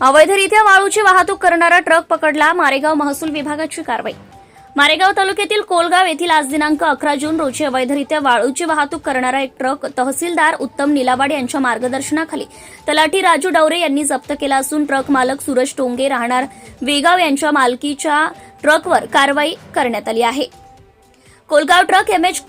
अवैधरित्या वाळूची वाहतूक करणारा ट्रक पकडला मारेगाव महसूल विभागाची कारवाई. मारेगाव तालुक्यातील कोलगाव येथील आज दिनांक अकरा जून रोजी अवैधरित्या वाळूची वाहतूक करणारा एक ट्रक तहसीलदार उत्तम निलावाड यांच्या मार्गदर्शनाखाली तलाठी राजू डवरे यांनी जप्त केला असून ट्रक मालक सूरज टोंगे राहणार वेगाव यांच्या मालकीच्या ट्रकवर कारवाई करण्यात आली आहे. कोलगाव ट्रक एम एच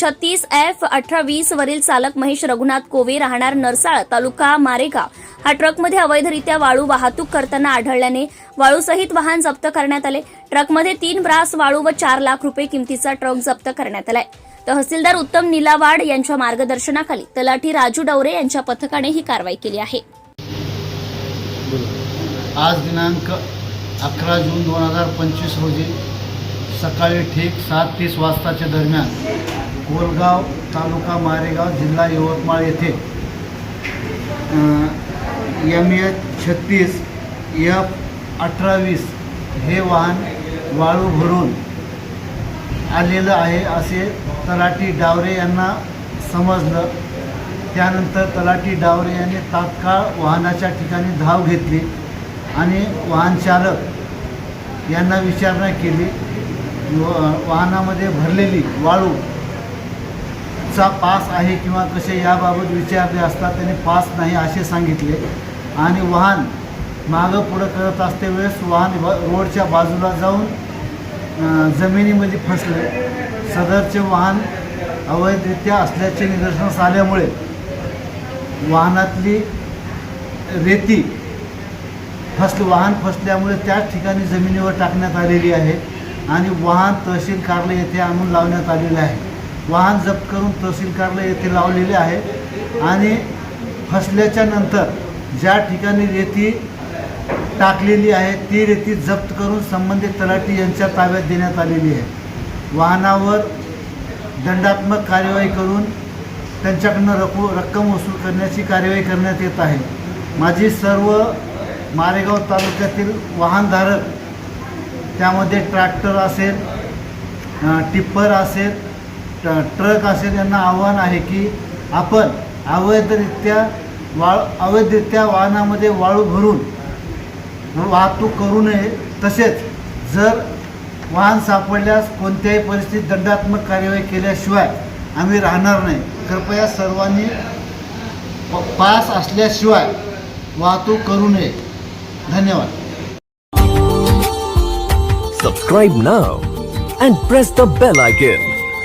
छत्तीस एफ अठरा वीस वरील चालक महेश रघुनाथ कोवे राहणार नरसाळ तालुका मारेगाव. हा ट्रकमध्ये अवैधरित्या वाळू वाहतूक करताना आढळल्याने वाळूसहित वाहन जप्त करण्यात आले. ट्रकमध्ये तीन ब्रास वाळू व चार लाख रुपये किमतीचा ट्रक जप्त करण्यात आलाय. तहसीलदार उत्तम निलावाड यांच्या मार्गदर्शनाखाली तलाठी राजू डवरे यांच्या पथकाने ही कारवाई केली आहे. आज दिनांक अकरा जून दोन हजार पंचवीस रोजी सकाळी ठीक सात तीस वाजताच्या दरम्यान कोलगाव तालुका मारेगाव जिल्हा यवतमाळ येथे एम एच छत्तीस एफ अठरावीस हे वाहन वाळू भरून आलेलं आहे असे तलाठी डावरे यांना समजलं. त्यानंतर तलाठी डावरे यांनी तात्काळ वाहनाच्या ठिकाणी धाव घेतली आणि वाहनचालक यांना विचारणा केली. व- वाहनामध्ये भरलेली वाळू चा पास आहे किंवा कसे याबाबत विचारले असता त्याने पास नाही असे सांगितले. आणि वाहन मागं पुढं करत असते वेळेस वाहन व- रोडच्या बाजूला जाऊन जमिनीमध्ये फसले. सदरचे वाहन अवैधरित्या असल्याचे निदर्शनास आल्यामुळे वाहनातली रेती फसलं. वाहन फसल्यामुळे त्याच ठिकाणी जमिनीवर टाकण्यात आलेली आहे आणि वाहन तहसील कार्यालय येथे आणून लावण्यात आलेले आहे. वाहन जप्त करून तहसील कार्यालय येथे लावलेले आहे. आणि फसल्याच्या नंतर ज्या ठिकाणी रेती टाकलेली आहे ती रेती जप्त करून संबंधित तलाठी यांच्या ताब्यात देण्यात आलेली आहे. वाहनावर दंडात्मक कार्यवाही करून त्यांच्याकडनं रकू रक्कम वसूल करण्याची कार्यवाही करण्यात येत आहे. माझी सर्व मारेगाव तालुक्यातील वाहनधारक त्यामध्ये ट्रॅक्टर असेल टिप्पर असेल ट्रक असेल यांना आव्हान आहे की आपण अवैधरित्या वाळ अवैधरित्या वाहनामध्ये वाळू भरून वाहतूक करू नये. तसेच जर वाहन सापडल्यास कोणत्याही परिस्थितीत दंडात्मक कार्यवाही केल्याशिवाय आम्ही राहणार नाही. कृपया सर्वांनी प- पास असल्याशिवाय वाहतूक करू नये. धन्यवाद. Subscribe now and press the bell icon.